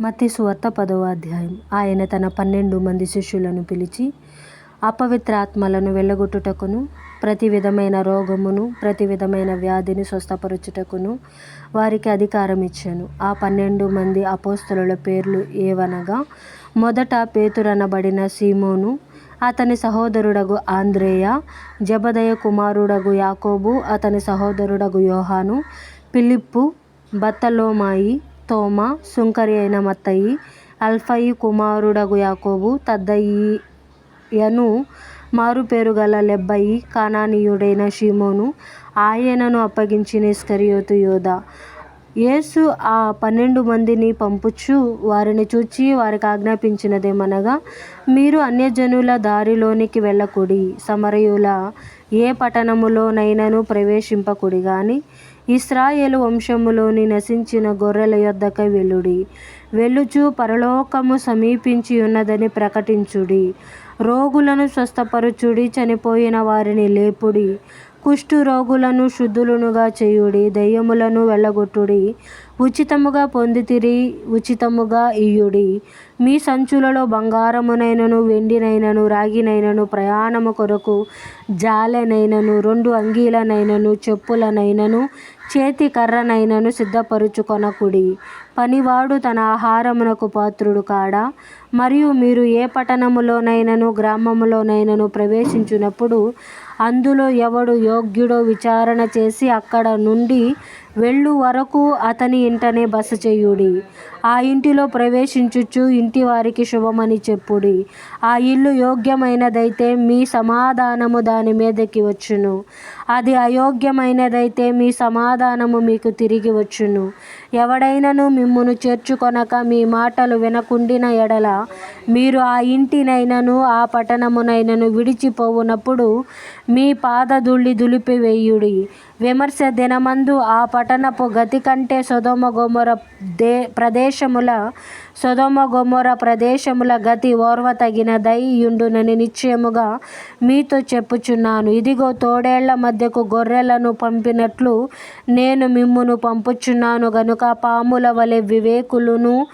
మత్తి సువార్త పదవ అధ్యాయం. ఆయన తన పన్నెండు మంది శిష్యులను పిలిచి అపవిత్రాత్మలను వెళ్ళగొట్టుటకును ప్రతి విధమైన రోగమును ప్రతి విధమైన వ్యాధిని స్వస్థపరచుటకును వారికి అధికారం ఇచ్చాను. ఆ పన్నెండు మంది అపోస్తుల పేర్లు ఏవనగా మొదట పేతురనబడిన సీమోను అతని సహోదరుడగు ఆంద్రేయ జబదయ కుమారుడగు యాకోబు అతని సహోదరుడగు యోహాను పిలిప్పు బత్తలోమాయి తోమ సుంకరి అయిన మత్తయి అల్ఫయి కుమారుడగు యాకోబు మారుపేరు మారుపేరుగల లెబ్బయి కానానీయుడైన షీమోను ఆయనను అప్పగించిన ఇస్కరియోతు యోధ. యేసు ఆ పన్నెండు మందిని పంపుచు వారిని చూచి వారికి ఆజ్ఞాపించినదేమనగా మీరు అన్యజనుల దారిలోనికి వెళ్ళకుడి సమరయుల ఏ పట్టణములోనైనను ప్రవేశింపకుడి కానీ ఇస్రాయేలు వంశములోని నశించిన గొర్రెల యొద్దకై వెళ్ళుడి. వెలుచు పరలోకము సమీపించి ఉన్నదని ప్రకటించుడి. రోగులను స్వస్థపరచుడి చనిపోయిన వారిని లేపుడి. కుష్టు రోగులను శుద్ధులనుగా చేయుడి దెయ్యములను వెళ్ళగొట్టుడి. ఉచితముగా పొందితిరి ఉచితముగా ఇయుడి మీ సంచులలో బంగారమునైనను వెండినైనను రాగినైనను ప్రయాణము కొరకు జాలెనైనను రెండు అంగీలనైనను చెప్పులనైనను చేతి కర్రనైనను సిద్ధపరుచుకొనకుడి. పనివాడు తన ఆహారమునకు పాత్రుడు కాడా? మరియు మీరు ఏ పట్టణములోనైనను గ్రామములోనైనను ప్రవేశించినప్పుడు అందులో ఎవడు యోగ్యుడో విచారణ చేసి అక్కడ నుండి వెళ్ళు వరకు అతని ఇంటనే బస చేయుడి. ఆ ఇంటిలో ప్రవేశించుచు ఇంటి వారికి శుభమని చెప్పుడి. ఆ ఇల్లు యోగ్యమైనదైతే మీ సమాధానము దాని మీదకి వచ్చును. అది అయోగ్యమైనదైతే మీ సమాధానము మీకు తిరిగి వచ్చును. ఎవడైనను మిమ్మును చేర్చుకొనక మీ మాటలు వినకుండిన ఎడల మీరు ఆ ఇంటినైనను ఆ పట్టణమునైనను విడిచిపోవునప్పుడు మీ పాదధూళి దులిపివేయుడి. విమర్శ దినమందు ఆ పట్టణపు గతి కంటే సొదోమ గోమర దే ప్రదేశముల సొదొమ గొమొర ప్రదేశముల గతి ఓర్వతగినదై దయ్యుండునని నిశ్చయముగా మీతో చెప్పుచున్నాను. ఇదిగో తోడేళ్ళ మధ్యకు గొర్రెలను పంపినట్లు నేను మిమ్మును పంపుచున్నాను. గనుక పాముల వలె వివేకులను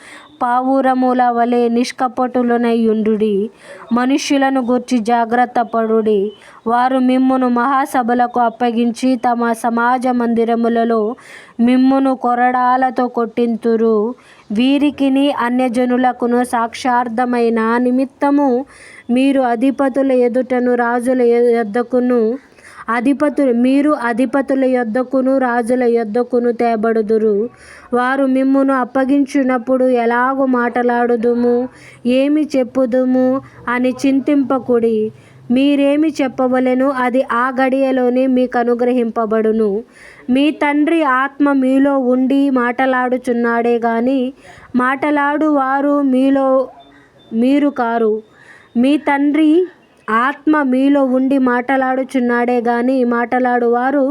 పావురముల వలె నిష్కపటులనై యుండుడి మనుష్యులను గూర్చి జాగ్రత్త పడుడి. వారు మిమ్మును మహాసభలకు అప్పగించి తమ సమాజ మందిరములలో మిమ్మును కొరడాలతో కొట్టింతురు. వీరికిని అన్యజనులకును సాక్షార్థమైన నిమిత్తము మీరు అధిపతుల ఎదుటను రాజుల యొద్దకును అధిపతులు మీరు అధిపతుల యొద్దకును రాజుల యొద్దకును తేబడుదురు. వారు మిమ్మును అప్పగించినప్పుడు ఎలాగో మాటలాడుదుము? ఏమి చెప్పుదుము? అని చింతింపకుడి. మీరేమి చెప్పవలెను? అది ఆ గడియలోనే మీకు అనుగ్రహింపబడును మీ తండ్రి ఆత్మ మీలో ఉండి మాటలాడుచున్నాడే గాని మాటలాడువారు మీలో మీరు కారు. మీ తండ్రి ఆత్మ మీలో ఉండి మాటలాడుచున్నాడే గాని మాటలాడువారు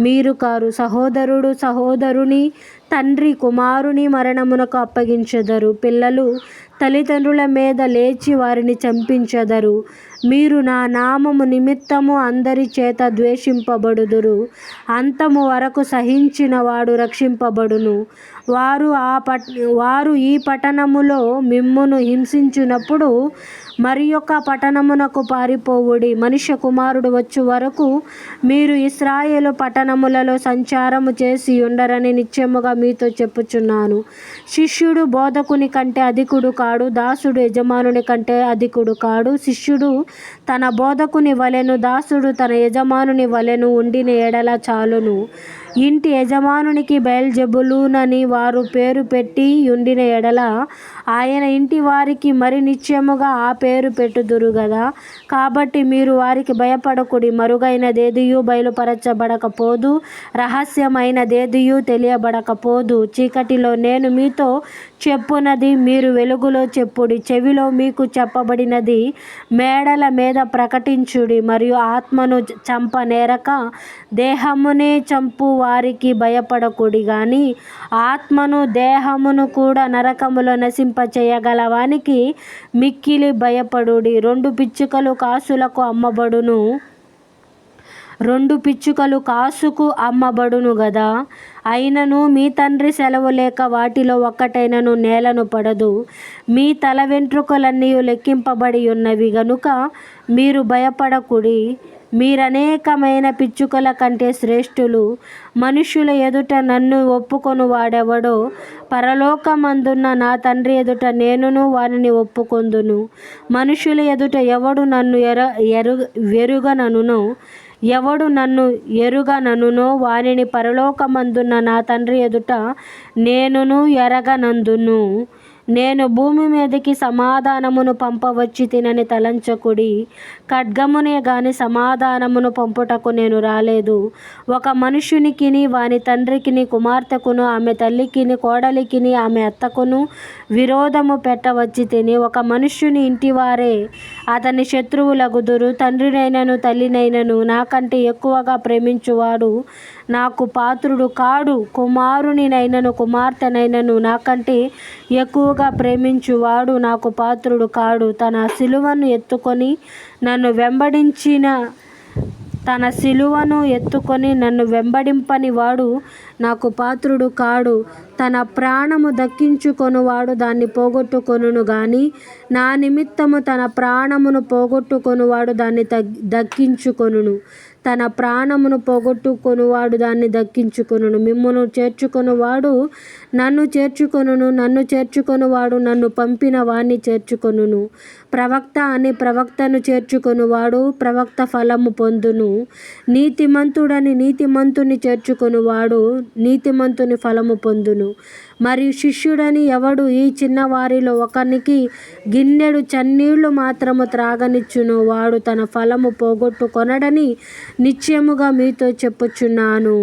మీరు కారు. సహోదరుడు సహోదరుని తండ్రి కుమారుని మరణమునకు అప్పగించెదరు. పిల్లలు తల్లిదండ్రుల మీద లేచి వారిని చంపించెదరు. మీరు నా నామము నిమిత్తము అందరి చేత ద్వేషింపబడుదురు. అంతము వరకు సహించిన వాడు రక్షింపబడును. వారు ఆ పట్ వారు ఈ పట్టణములో మిమ్మును హింసించినప్పుడు మరి యొక్క పట్టణమునకు పారిపోవుడి. మనుష్య కుమారుడు వచ్చు వరకు మీరు ఇస్రాయేలు పట్టణములలో సంచారము చేసి ఉండరని నిశ్చయముగా మీతో చెప్పుచున్నాను. శిష్యుడు బోధకుని కంటే అధికుడు కాడు. దాసుడు యజమానుని కంటే అధికుడు కాడు. శిష్యుడు తన బోధకుని వలెను దాసుడు తన యజమానుని వలెను ఉండిన ఎడల చాలును. ఇంటి యజమానునికి బయల్జెబులూనని వారు పేరు పెట్టి ఉండిన ఎడల ఆయన ఇంటి వారికి మరి నిశ్చయముగా ఆ పేరు పెట్టుదురు గదా? కాబట్టి మీరు వారికి భయపడకుడి మరుగైనదేదియు బయలుపరచబడకపోదు రహస్యమైనదేదియు తెలియబడకపోదు. చీకటిలో నేను మీతో చెప్పునది మీరు వెలుగులో చెప్పుడి చెవిలో మీకు చెప్పబడినది మేడల మీద ప్రకటించుడి మరియు ఆత్మను చంపనేరక దేహమునే చంపు వారికి భయపడకుడి గాని ఆత్మను దేహమును కూడా నరకములో నశింపచేయగలవానికి మిక్కిలి భయపడుడి. రెండు పిచ్చుకలు కాసులకు అమ్మబడును. రెండు పిచ్చుకలు కాసుకు అమ్మబడును గదా. అయినను మీ తండ్రి సెలవు లేక వాటిలో ఒక్కటైనను నేలను పడదు. మీ తల వెంట్రుకలన్నీ లెక్కింపబడి ఉన్నవి గనుక మీరు భయపడకుడి. మీరనేకమైన పిచ్చుకల కంటే శ్రేష్ఠులు. మనుష్యుల ఎదుట నన్ను ఒప్పుకొను వాడెవడో? పరలోకమందున్న నా తండ్రి ఎదుట నేనును వారిని ఒప్పుకొందును. మనుషుల ఎదుట ఎవడు నన్ను ఎర ఎరు వెరుగననునో? ఎవడు నన్ను ఎరుగననునో? వారిని పరలోకమందున్న నా తండ్రి ఎదుట నేనును ఎరగనందును. నేను భూమి మీదకి సమాధానమును పంపవచ్చి తినని తలంచకుడి. ఖడ్గమునే గాని సమాధానమును పంపుటకు నేను రాలేదు. ఒక మనుషునికిని వాని తండ్రికిని కుమార్తెకును ఆమె తల్లికిని కోడలికిని ఆమె అత్తకును విరోధము పెట్టవచ్చి తిని ఒక మనుష్యుని ఇంటివారే అతని శత్రువులగుదురు. తండ్రినైనను తల్లినైనను నాకంటే ఎక్కువగా ప్రేమించువాడు నాకు పాత్రుడు కాడు. కుమారునినైనను కుమార్తెనైనను నాకంటే ఎక్కువ ఎక్కువగా ప్రేమించువాడు నాకు పాత్రుడు కాడు. తన సిలువను ఎత్తుకొని నన్ను వెంబడించిన తన సిలువను ఎత్తుకొని నన్ను వెంబడింపని వాడు నాకు పాత్రుడు కాడు. తన ప్రాణము దక్కించుకొనువాడు దాన్ని పోగొట్టుకొనును గాని నా నిమిత్తము తన ప్రాణమును పోగొట్టుకొనువాడు దాన్ని దక్కించుకొనును. తన ప్రాణమును పోగొట్టుకొనువాడు దాన్ని దక్కించుకొనును. మిమ్మను చేర్చుకొనువాడు నన్ను చేర్చుకొనును. నన్ను చేర్చుకొనువాడు నన్ను పంపిన వాణ్ణి చేర్చుకొనును. ప్రవక్త అని ప్రవక్తను చేర్చుకొనువాడు ప్రవక్త ఫలము పొందును. నీతిమంతుడని నీతిమంతుని చేర్చుకొనువాడు నీతిమంతుని ఫలము పొందును. మరియు శిష్యుడని ఎవడు? ఈ చిన్నవారిలో ఒకనికి గిన్నెడు చన్నీళ్ళు మాత్రము త్రాగనిచ్చును. వాడు తన ఫలము పోగొట్టుకొనడని నిశ్చయముగా మీతో చెప్పుచున్నాను.